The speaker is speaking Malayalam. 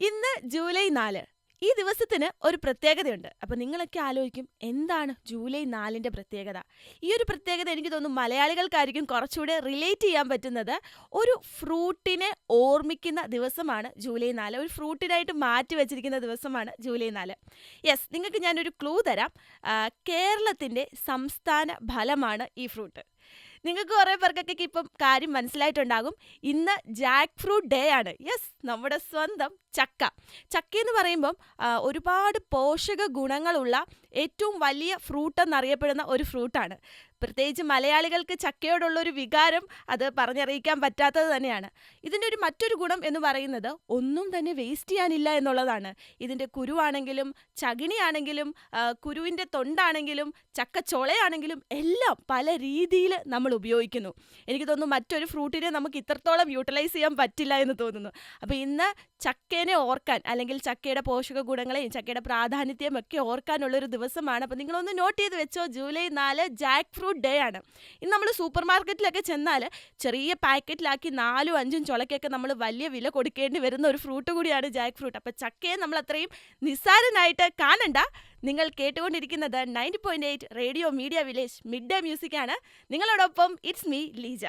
ഇന്ന് ജൂലൈ നാല്. ഈ ദിവസത്തിന് ഒരു പ്രത്യേകതയുണ്ട്. അപ്പോൾ നിങ്ങളൊക്കെ ആലോചിക്കും എന്താണ് ജൂലൈ നാലിന്റെ പ്രത്യേകത? ഈ ഒരു പ്രത്യേകത എനിക്ക് തോന്നുന്നു മലയാളികൾക്കായിരിക്കും കുറച്ചുകൂടെ റിലേറ്റ് ചെയ്യാൻ പറ്റുന്നത് ഒരു ഫ്രൂട്ടിനെ ഓർമ്മിക്കുന്ന ദിവസമാണ് ജൂലൈ നാല്. ഒരു ഫ്രൂട്ടിനായിട്ട് മാറ്റി വെച്ചിരിക്കുന്ന ദിവസമാണ് ജൂലൈ നാല്. യെസ് നിങ്ങൾക്ക് ഞാനൊരു ക്ലൂ തരാം. കേരളത്തിന്റെ സംസ്ഥാന ഫലമാണ് ഈ ഫ്രൂട്ട്. നിങ്ങൾക്ക് കുറേ പേർക്കൊക്കെ ഇപ്പം കാര്യം മനസ്സിലായിട്ടുണ്ടാകും. ഇന്ന് ജാക്ക് ഫ്രൂട്ട് ഡേ ആണ്. യെസ് നമ്മുടെ സ്വന്തം ചക്ക. ചക്ക എന്ന് പറയുമ്പം ഒരുപാട് പോഷക ഗുണങ്ങളുള്ള ഏറ്റവും വലിയ ഫ്രൂട്ട് എന്നറിയപ്പെടുന്ന ഒരു ഫ്രൂട്ടാണ്. പ്രത്യേകിച്ച് മലയാളികൾക്ക് ചക്കയോടുള്ള ഒരു വികാരം അത് പറഞ്ഞറിയിക്കാൻ പറ്റാത്തത് തന്നെയാണ്. ഇതിന്റെ ഒരു മറ്റൊരു ഗുണം എന്ന് പറയുന്നത് ഒന്നും തന്നെ വേസ്റ്റ് ചെയ്യാനില്ല എന്നുള്ളതാണ്. ഇതിന്റെ കുരുവാണെങ്കിലും ചകിണിയാണെങ്കിലും കുരുവിന്റെ തൊണ്ടാണെങ്കിലും ചക്കച്ചോളയാണെങ്കിലും എല്ലാം പല രീതിയിൽ നമ്മൾ ഉപയോഗിക്കുന്നു. എനിക്ക് തോന്നുന്നു മറ്റൊരു ഫ്രൂട്ടിനെ നമുക്ക് ഇത്രത്തോളം യൂട്ടിലൈസ് ചെയ്യാൻ പറ്റില്ല എന്ന് തോന്നുന്നു. അപ്പോൾ ഇന്ന് ചക്കേനെ ഓർക്കാൻ അല്ലെങ്കിൽ ചക്കയുടെ പോഷക ഗുണങ്ങളെയും ചക്കയുടെ പ്രാധാന്യത്തെയും ഒക്കെ ഓർക്കാനുള്ളൊരു ദിവസമാണ്. അപ്പോൾ നിങ്ങളൊന്ന് നോട്ട് ചെയ്ത് വെച്ചോ? ജൂലൈ നാല് ജാക്ക് ഫ്രൂട്ട് ഡേ ആണ്. ഇനി നമ്മൾ സൂപ്പർ മാർക്കറ്റിലൊക്കെ ചെന്നാൽ ചെറിയ പാക്കറ്റിലാക്കി നാലും അഞ്ചും ചുളക്കൊക്കെ നമ്മൾ വലിയ വില കൊടുക്കേണ്ടി വരുന്ന ഒരു ഫ്രൂട്ട് കൂടിയാണ് ജാക്ക് ഫ്രൂട്ട് അപ്പോൾ ചക്കയെ നമ്മൾ അത്രയും നിസ്സാരനായിട്ട് കാണണ്ട. നിങ്ങൾ കേട്ടുകൊണ്ടിരിക്കുന്നത് ninety point eight radio media village midday music ആണ്. നിങ്ങളോടൊപ്പം ഇറ്റ്സ് മീ ലീജ